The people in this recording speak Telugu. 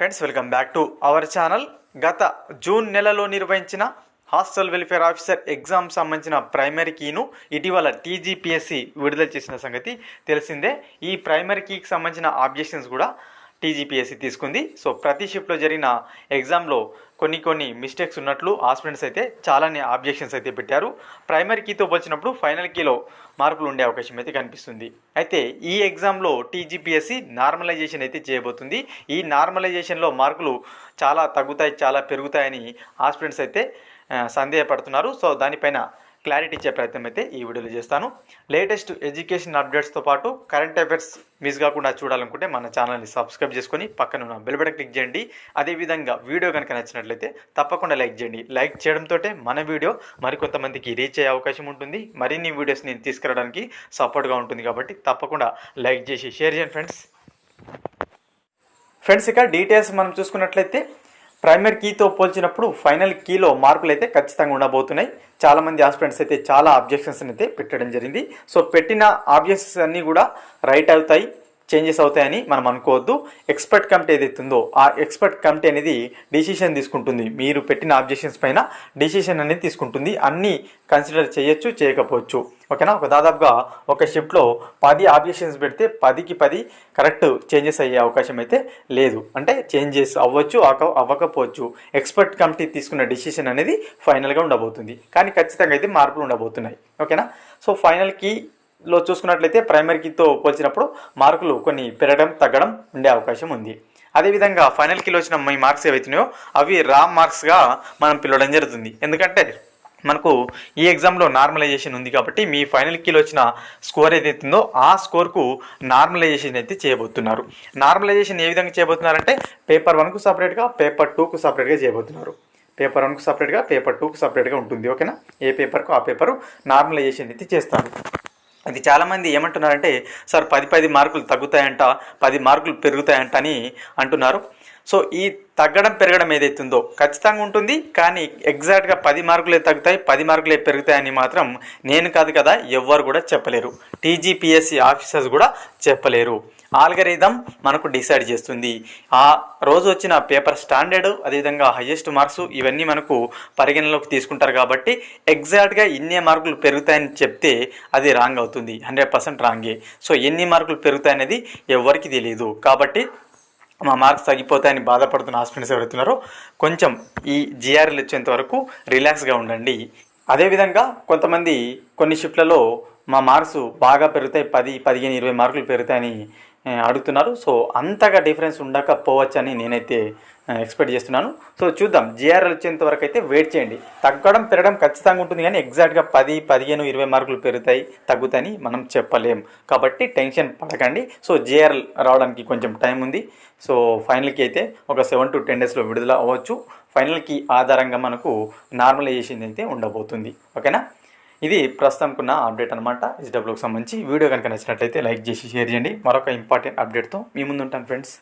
Friends welcome back to our channel గత జూన్ నెలలో నిర్వహించిన హాస్టల్ వెల్ఫేర్ ఆఫీసర్ ఎగ్జామ్ సంబంధించిన ప్రైమరీ కీను ఇటీవల టీజీపీఎస్సి విడుదల చేసిన సంగతి తెలిసిందే. ఈ ప్రైమరీ కీకి సంబంధించిన ఆబ్జెక్షన్స్ కూడా టీజీపీఎస్సి తీసుకుంది. సో ప్రతి షిఫ్ట్లో జరిగిన ఎగ్జామ్లో కొన్ని కొన్ని మిస్టేక్స్ ఉన్నట్లు ఆస్పిరెంట్స్ అయితే చాలానే ఆబ్జెక్షన్స్ అయితే పెట్టారు. ప్రైమరీ కీతో పోల్చినప్పుడు ఫైనల్ కీలో మార్పులు ఉండే అవకాశం అయితే కనిపిస్తుంది. అయితే ఈ ఎగ్జామ్లో టీజీపీఎస్సీ నార్మలైజేషన్ అయితే చేయబోతుంది. ఈ నార్మలైజేషన్లో మార్కులు చాలా తగ్గుతాయి చాలా పెరుగుతాయని ఆస్పిరెంట్స్ అయితే సందేహపడుతున్నారు. సో దానిపైన క్లారిటీ ఇచ్చే ప్రయత్నం అయితే ఈ వీడియోలో చేస్తాను. లేటెస్ట్ ఎడ్యుకేషన్ అప్డేట్స్తో పాటు కరెంట్ అఫైర్స్ మిస్ కాకుండా చూడాలనుకుంటే మన ఛానల్ని సబ్స్క్రైబ్ చేసుకొని పక్కన ఉన్న బెల్ బటన్ క్లిక్ చేయండి. అదేవిధంగా వీడియో కనుక నచ్చినట్లయితే తప్పకుండా లైక్ చేయండి. లైక్ చేయడంతో మన వీడియో మరికొంతమందికి రీచ్ అయ్యే అవకాశం ఉంటుంది. మరిన్ని వీడియోస్ నేను తీసుకురావడానికి సపోర్ట్గా ఉంటుంది కాబట్టి తప్పకుండా లైక్ చేసి షేర్ చేయండి ఫ్రెండ్స్ ఫ్రెండ్స్ ఇక డీటెయిల్స్ మనం చూసుకున్నట్లయితే ప్రైమరీ కీతో పోల్చినప్పుడు ఫైనల్ కీలో మార్కులు అయితే ఖచ్చితంగా ఉండబోతున్నాయి. చాలామంది ఆస్పిరెంట్స్ అయితే చాలా ఆబ్జెక్షన్స్ అయితే పెట్టడం జరిగింది. సో పెట్టిన ఆబ్జెక్షన్స్ అన్నీ కూడా రైట్ అవుతాయి. చేంజెస్ అవుతాయని మనం అనుకోవద్దు. ఎక్స్పర్ట్ కమిటీ ఏదైతే ఉందో ఆ ఎక్స్పర్ట్ కమిటీ అనేది డిసిషన్ తీసుకుంటుంది. మీరు పెట్టిన ఆబ్జెక్షన్స్ పైన డిసిషన్ అనేది తీసుకుంటుంది. అన్నీ కన్సిడర్ చేయొచ్చు చేయకపోవచ్చు. ఓకేనా? ఒక దాదాపుగా ఒక షిఫ్ట్లో పది ఆబ్జెక్షన్స్ పెడితే పదికి పది కరెక్ట్ చేంజెస్ అయ్యే అవకాశం అయితే లేదు. అంటే చేంజెస్ అవ్వచ్చు అవ్వకపోవచ్చు. ఎక్స్పర్ట్ కమిటీ తీసుకున్న డిసిషన్ అనేది ఫైనల్గా ఉండబోతుంది. కానీ ఖచ్చితంగా అయితే మార్పులు ఉండబోతున్నాయి. ఓకేనా? సో ఫైనల్కి లో చూసుకున్నట్లయితే ప్రైమరీకితో పోల్చినప్పుడు మార్కులు కొన్ని పెరగడం తగ్గడం ఉండే అవకాశం ఉంది. అదేవిధంగా ఫైనల్ కిలో వచ్చిన మీ మార్క్స్ ఏవైతున్నాయో అవి రా మార్క్స్గా మనం పిలవడం జరుగుతుంది. ఎందుకంటే మనకు ఈ ఎగ్జామ్లో నార్మలైజేషన్ ఉంది కాబట్టి మీ ఫైనల్ కీలో వచ్చిన స్కోర్ ఏదైతుందో ఆ స్కోర్కు నార్మలైజేషన్ అయితే చేయబోతున్నారు. నార్మలైజేషన్ ఏ విధంగా చేయబోతున్నారంటే పేపర్ వన్కు సపరేట్గా పేపర్ టూకు సపరేట్గా చేయబోతున్నారు. పేపర్ వన్కు సపరేట్గా పేపర్ టూకు సపరేట్గా ఉంటుంది ఓకేనా? ఏ పేపర్కు ఆ పేపరు నార్మలైజేషన్ అయితే చేస్తారు. అది చాలామంది ఏమంటున్నారంటే సార్ పది పది మార్కులు తగ్గుతాయంట పది మార్కులు పెరుగుతాయంట అని అంటున్నారు. సో ఈ తగ్గడం పెరగడం ఏదైతుందో ఖచ్చితంగా ఉంటుంది. కానీ ఎగ్జాక్ట్గా పది మార్కులే తగ్గుతాయి పది మార్కులే పెరుగుతాయని మాత్రం నేను కాదు కదా ఎవ్వరు కూడా చెప్పలేరు. టీజీపీఎస్సీ ఆఫీసర్స్ కూడా చెప్పలేరు. ఆల్గరిథం మనకు డిసైడ్ చేస్తుంది. ఆ రోజు వచ్చిన పేపర్ స్టాండర్డ్ అదేవిధంగా హయ్యెస్ట్ మార్క్స్ ఇవన్నీ మనకు పరిగణలోకి తీసుకుంటారు కాబట్టి ఎగ్జాక్ట్గా ఇన్నే మార్కులు పెరుగుతాయని చెప్తే అది రాంగ్ అవుతుంది. Hundred percent రాంగే. సో ఎన్ని మార్కులు పెరుగుతాయనేది ఎవరికి తెలియదు కాబట్టి మా మార్క్స్ తగ్గిపోతాయని బాధపడుతున్న హాస్పిటల్స్ ఎవరైతున్నారో కొంచెం ఈ జిఆర్ఎల్ వచ్చేంత వరకు రిలాక్స్గా ఉండండి. అదేవిధంగా కొంతమంది కొన్ని షిఫ్ట్లలో మా మార్క్స్ బాగా పెరుగుతాయి పది పదిహేను ఇరవై మార్కులు పెరుగుతాయని అడుగుతున్నారు. సో అంతగా డిఫరెన్స్ ఉండకపోవచ్చని నేనైతే ఎక్స్పెక్ట్ చేస్తున్నాను. సో చూద్దాం. జిఆర్ఎల్ వచ్చేంత వరకు అయితే వెయిట్ చేయండి. తగ్గడం పెరగడం ఖచ్చితంగా ఉంటుంది కానీ ఎగ్జాక్ట్గా పది పదిహేను ఇరవై మార్కులు పెరుగుతాయి తగ్గుతాయని మనం చెప్పలేం. కాబట్టి టెన్షన్ పడకండి. సో జిఆర్ఎల్ రావడానికి కొంచెం టైం ఉంది. సో ఫైనల్కి అయితే ఒక సెవెన్ టు టెన్ డేస్లో విడుదల అవ్వచ్చు. ఫైనల్కి ఆధారంగా మనకు నార్మలైజేషన్ అయితే ఉండబోతుంది. ఓకేనా? ఇది ప్రస్తుతానికున్న అప్డేట్ అనమాట ఎస్డబ్ల్యూకి సంబంధించి వీడియో కనుక నచ్చినట్లయితే లైక్ చేసి షేర్ చేయండి. మరొక ఇంపార్టెంట్ అప్డేట్తో మీ ముందు ఉంటాను ఫ్రెండ్స్.